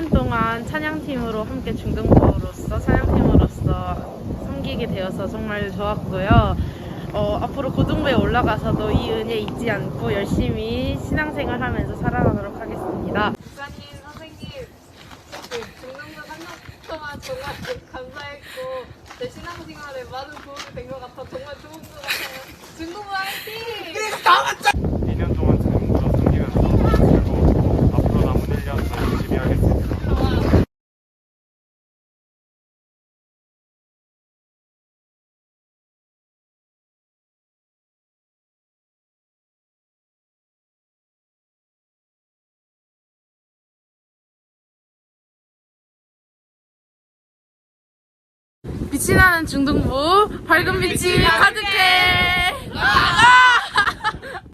2년 동안 찬양팀으로 함께 중등부로서 찬양팀으로서 섬기게 되어서 정말 좋았고요. 어, 앞으로 고등부에 올라가서도 이 은혜 잊지 않고 열심히 신앙생활 하면서 살아가도록 하겠습니다. 부사님 선생님 그 중등부 3년 동안 정말 감사했고 제 신앙생활에 많은 도움이 된 것 같아 정말 좋은 것 같아요. 중등부 화이팅! 빛이 나는 중등부 밝은 빛이 가득해.